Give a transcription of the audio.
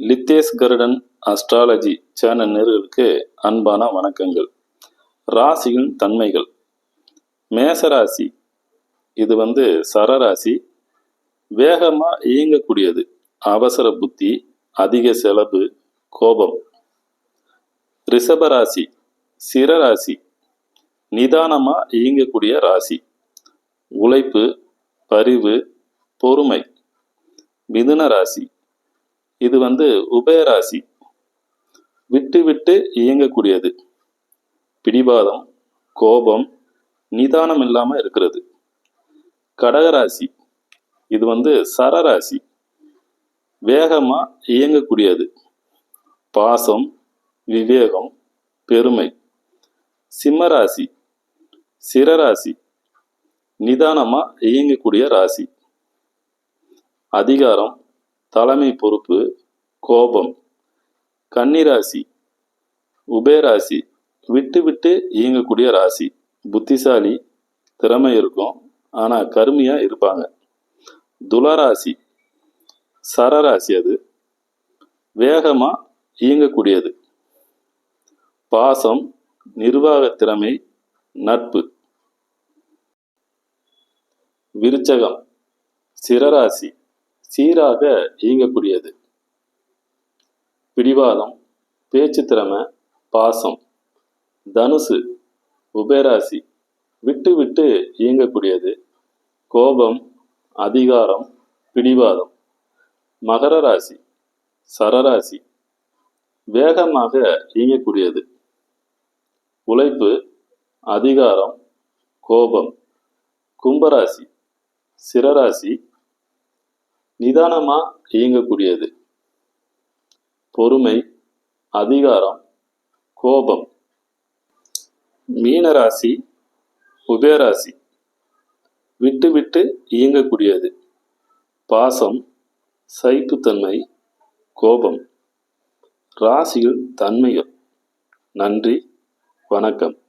லித்தேஸ் கருடன் astrology channel நேர்களுக்கு அன்பான வணக்கங்கள். ராசியின் தன்மைகள். மேசராசி இது வந்து சரராசி வேகமாக இயங்கக்கூடியது. அவசர புத்தி அதிக செலவு கோபம். ரிஷபராசி சிரராசி நிதானமாக இயங்கக்கூடிய ராசி. உழைப்பு பரிவு பொறுமை. மிதுன ராசி இது வந்து உபயராசி. விட்டு விட்டு இயங்கக்கூடியது. பிடிவாதம் கோபம் நிதானம் இல்லாமல் இருக்கிறது. கடகராசி. இது வந்து சரராசி. வேகமாக இயங்கக்கூடியது. பாசம் விவேகம் பெருமை. சிம்மராசி. சிரராசி. நிதானமாக இயங்கக்கூடிய ராசி. அதிகாரம் தலைமை பொறுப்பு கோபம். கன்னிராசி உபயராசி விட்டு விட்டு இயங்கக்கூடிய ராசி. புத்திசாலி திறமை இருக்கும் ஆனால் கருமையாக இருப்பாங்க. துளராசி சரராசி அது. வேகமாக இயங்கக்கூடியது. பாசம் நிர்வாக திறமை நட்பு. விருச்சகம் சிரராசி சீராக இயங்கக்கூடியது பிடிவாதம் பேச்சு திறமை பாசம் தனுசு உபேராசி விட்டு விட்டு இயங்கக்கூடியது. கோபம் அதிகாரம் பிடிவாதம் மகர ராசி சரராசி வேகமாக இயங்கக்கூடியது. உழைப்பு அதிகாரம் கோபம் கும்பராசி சிரராசி நிதானமாக இயங்கக்கூடியது. பொறுமை அதிகாரம் கோபம். மீனராசி உபயராசி விட்டு விட்டு இயங்கக்கூடியது. பாசம் சைப்புத்தன்மை கோபம். ராசியில் தன்மைகள். நன்றி வணக்கம்.